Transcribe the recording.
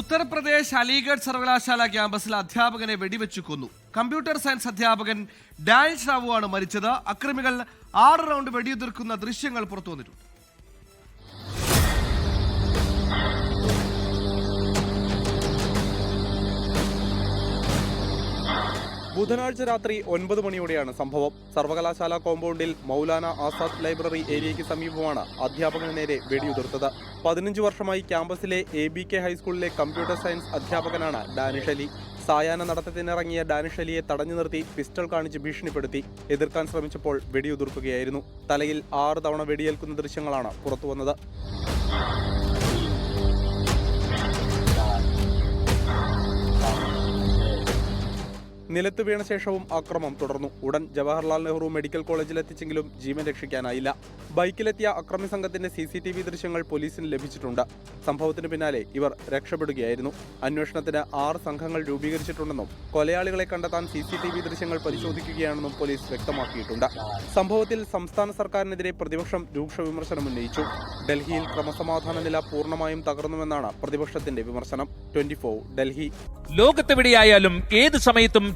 ഉത്തർപ്രദേശ് അലിഗഡ് സർവകലാശാല ക്യാമ്പസിൽ അധ്യാപകനെ വെടിവെച്ചു കൊന്നു. കമ്പ്യൂട്ടർ സയൻസ് അധ്യാപകൻ ഡാനിഷ് റാവു ആണ് മരിച്ചത്. അക്രമികൾ ആറ് റൗണ്ട് വെടിയുതിർക്കുന്ന ദൃശ്യങ്ങൾ പുറത്തു വന്നിട്ടുണ്ട് ബുധനാഴ്ച രാത്രി ഒൻപത് മണിയോടെയാണ് സംഭവം. സർവകലാശാല കോമ്പൗണ്ടിൽ മൗലാന ആസാദ് ലൈബ്രറി ഏരിയയ്ക്ക് സമീപമാണ് അധ്യാപകന് നേരെ വെടിയുതിർത്തത്. പതിനഞ്ച് വർഷമായി ക്യാമ്പസിലെ എ ബി കെ ഹൈസ്കൂളിലെ കമ്പ്യൂട്ടർ സയൻസ് അധ്യാപകനാണ് ഡാനിഷ് അലി. സായാഹ്ന നടത്തത്തിനിറങ്ങിയ ഡാനിഷ് അലിയെ തടഞ്ഞു നിർത്തി പിസ്റ്റൾ കാണിച്ച് ഭീഷണിപ്പെടുത്തി. എതിർക്കാൻ ശ്രമിച്ചപ്പോൾ വെടിയുതിർക്കുകയായിരുന്നു. തലയിൽ ആറ് തവണ വെടിയേൽക്കുന്ന ദൃശ്യങ്ങളാണ് പുറത്തുവന്നത്. നിലത്ത് വീണ ശേഷവും അക്രമം തുടർന്നു. ഉടൻ ജവഹർലാൽ നെഹ്റു മെഡിക്കൽ കോളേജിലെത്തിച്ചെങ്കിലും ജീവൻ രക്ഷിക്കാനായില്ല. ബൈക്കിലെത്തിയ അക്രമി സംഘത്തിന്റെ സി സി ടി വി ദൃശ്യങ്ങൾ പോലീസിന് ലഭിച്ചിട്ടുണ്ട്. സംഭവത്തിന് പിന്നാലെ ഇവർ രക്ഷപ്പെടുകയായിരുന്നു. അന്വേഷണത്തിന് ആറ് സംഘങ്ങൾ രൂപീകരിച്ചിട്ടുണ്ടെന്നും കൊലയാളികളെ കണ്ടെത്താൻ സി സി ടി വി ദൃശ്യങ്ങൾ പരിശോധിക്കുകയാണെന്നും പോലീസ് വ്യക്തമാക്കിയിട്ടുണ്ട്. സംഭവത്തിൽ സംസ്ഥാന സർക്കാരിനെതിരെ പ്രതിപക്ഷം രൂക്ഷ വിമർശനം ഉന്നയിച്ചു. ഡൽഹിയിൽ ക്രമസമാധാന നില പൂർണമായും തകർന്നുവെന്നാണ് പ്രതിപക്ഷത്തിന്റെ വിമർശനം. ട്വന്റി ഡൽഹി. ലോകത്തെവിടെയായാലും ഏത് സമയത്തും